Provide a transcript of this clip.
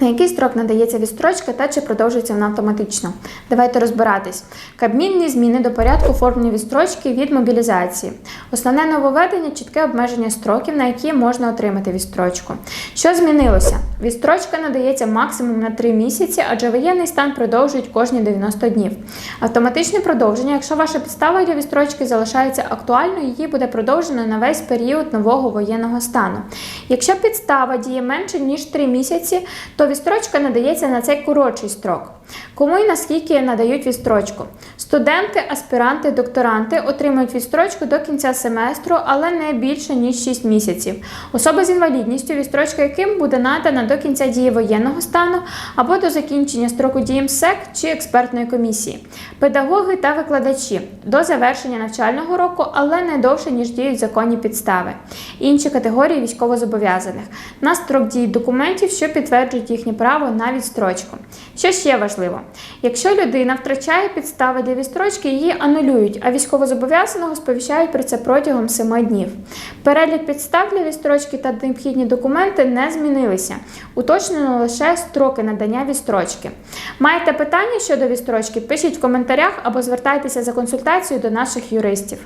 На який строк надається відстрочка та чи продовжується вона автоматично? Давайте розбиратись. Кабмінні зміни до порядку оформлення відстрочки від мобілізації. Основне нововведення чітке обмеження строків, на які можна отримати відстрочку. Що змінилося? Відстрочка надається максимум на 3 місяці, адже воєнний стан продовжують кожні 90 днів. Автоматичне продовження, якщо ваша підстава для відстрочки залишається актуальною, її буде продовжено на весь період нового воєнного стану. Якщо підстава діє менше ніж 3 місяці, то відстрочка надається на цей коротший строк. Кому і наскільки надають відстрочку? Студенти, аспіранти, докторанти отримують відстрочку до кінця семестру, але не більше ніж 6 місяців. Особи з інвалідністю, відстрочка яким буде надана до кінця дії воєнного стану або до закінчення строку дії МСЕК чи експертної комісії. Педагоги та викладачі до завершення навчального року, але не довше ніж діють законні підстави. Інші категорії військовозобов'язаних на строк дії документів, що підтверджують їхнє право на відстрочку. Що ще важливо? Якщо людина втрачає підстави для відстрочки, її анулюють, а військовозобов'язаного сповіщають про це протягом 7 днів. Перелік підстав для відстрочки та необхідні документи не змінилися. Уточнено лише строки надання відстрочки. Маєте питання щодо відстрочки? Пишіть в коментарях або звертайтеся за консультацією до наших юристів.